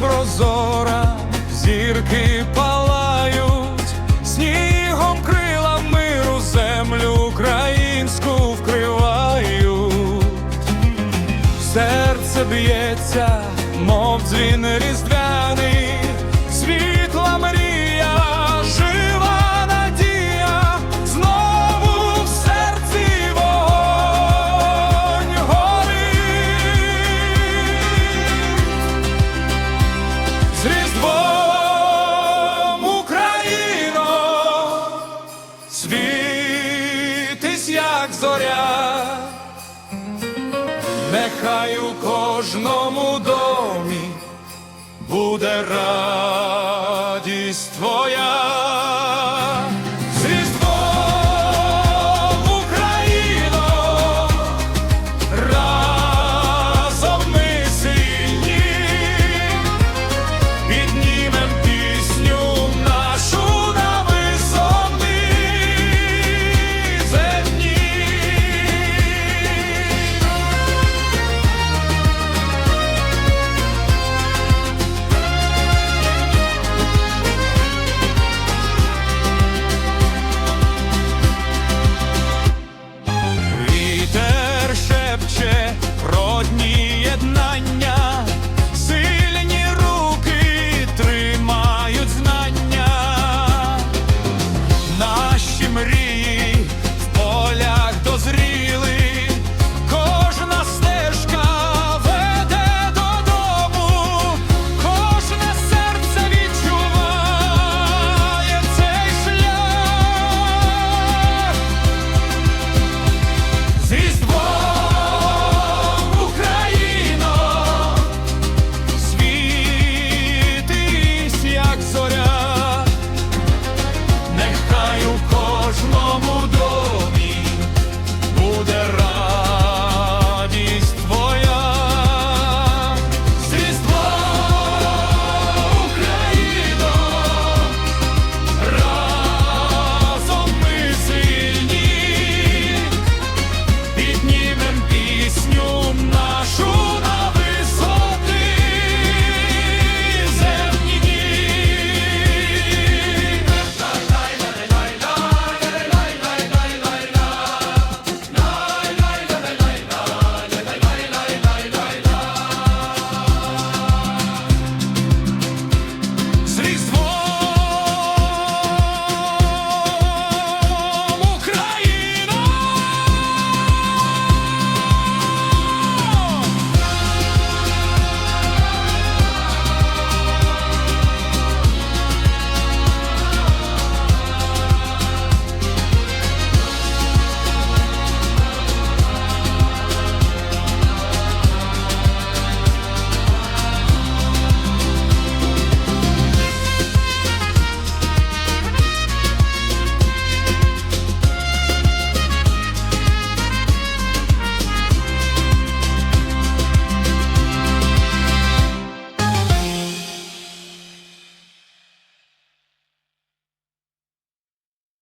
прозора, зірки палають, снігом крила миру землю українську вкривають. Серце б'ється, мов дзвін різдвяний, світись, як зоря. Нехай у кожному домі буде радість твоя.